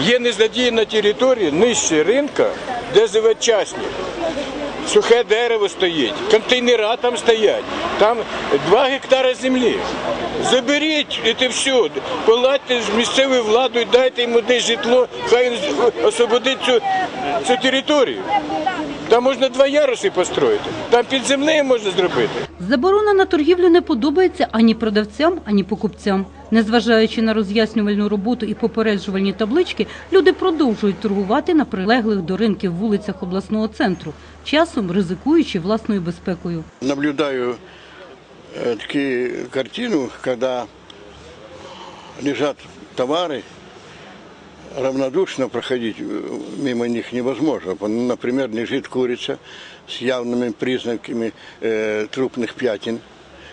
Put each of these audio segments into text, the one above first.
Є незадіяна територія нижче ринка, де живе частник. Сухе дерево стоїть, контейнера там стоять, там 2 гектари землі. Заберіть це все, поладьте з місцевою владою, дайте йому десь житло, хай він освободить цю, цю територію. Там можна два яруси построїти, там під землею можна зробити. Заборона на торгівлю не подобається ані продавцям, ані покупцям. Незважаючи на роз'яснювальну роботу і попереджувальні таблички, люди продовжують торгувати на прилеглих до ринків вулицях обласного центру, часом ризикуючи власною безпекою. наблюдаю э, такие картину, когда лежат товары, равнодушно проходить э, мимо них невозможно. Например, лежит курица с явными признаками э, трупных пятен,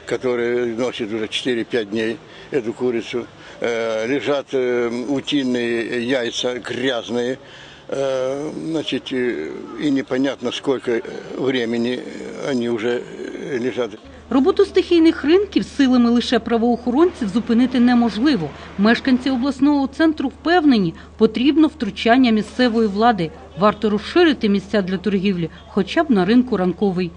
которые носит уже 4-5 дней эту курицу. Э, лежат э, утиные яйца грязные, э, значит, э, и непонятно сколько э, времени они уже э, лежат. Роботу стихійних ринків силами лише правоохоронців зупинити неможливо. Мешканці обласного центру впевнені, потрібно втручання місцевої влади. Варто розширити місця для торгівлі, хоча б на ринку ранковий.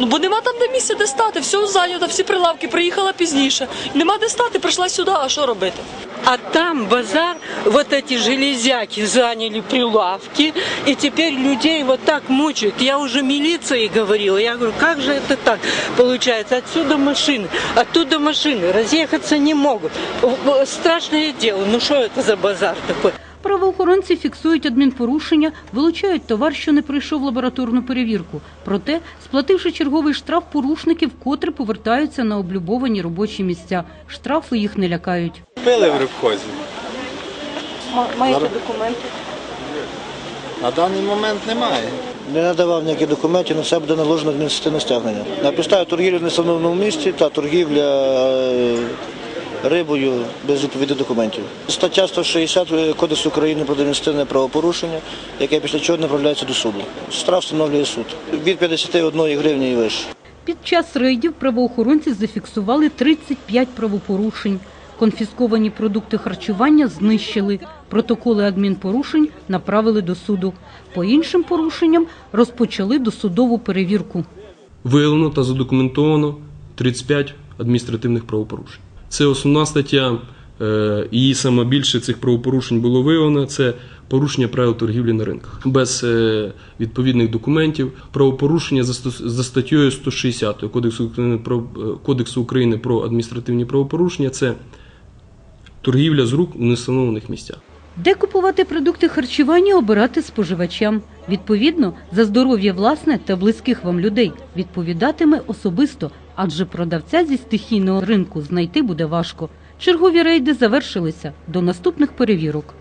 Ну бо нема там де місця, де стати, все зайнято, всі прилавки, приїхала пізніше. Нема де стати, прийшла сюди, а що робити? А там базар, вот эти железяки заняли прилавки, и теперь людей вот так мучают. Я уже милиции говорила, я говорю, как же это так получается? Отсюда машины, оттуда машины, разъехаться не могут. В- в- Страшное дело, ну что это за базар такой? Правоохоронці фіксують адмінпорушення, вилучають товар, що не пройшов лабораторну перевірку. Проте, сплативши черговий штраф, порушники вкотре повертаються на облюбовані робочі місця. Штрафи їх не лякають. Пили в рибхозі. Маєте документи? На даний момент немає. Не надавав ніяких документів, на себе буде наложено адміністративне стягнення. На підставі торгівлі в нестановленому місці та торгівля е, рибою без відповідних документів. Стаття 160 Кодексу України про адміністративне правопорушення, яке після чого направляється до суду. Штраф встановлює суд від 51 гривні і вище. Під час рейдів правоохоронці зафіксували 35 правопорушень. Конфісковані продукти харчування знищили. Протоколи адмінпорушень направили до суду. По іншим порушенням розпочали досудову перевірку. виявлено та задокументовано 35 адміністративних правопорушень. Це основна стаття, е, і саме більше цих правопорушень було виявлено. Це порушення правил торгівлі на ринках без е, відповідних документів. Правопорушення за статтею 160 Кодексу України про е, Кодексу України про адміністративні правопорушення. Це торгівля з рук у нестановлених місцях. Де купувати продукти харчування, обирати споживачам. Відповідно, за здоров'я власне та близьких вам людей відповідатиме особисто, адже продавця зі стихійного ринку знайти буде важко. Чергові рейди завершилися. До наступних перевірок.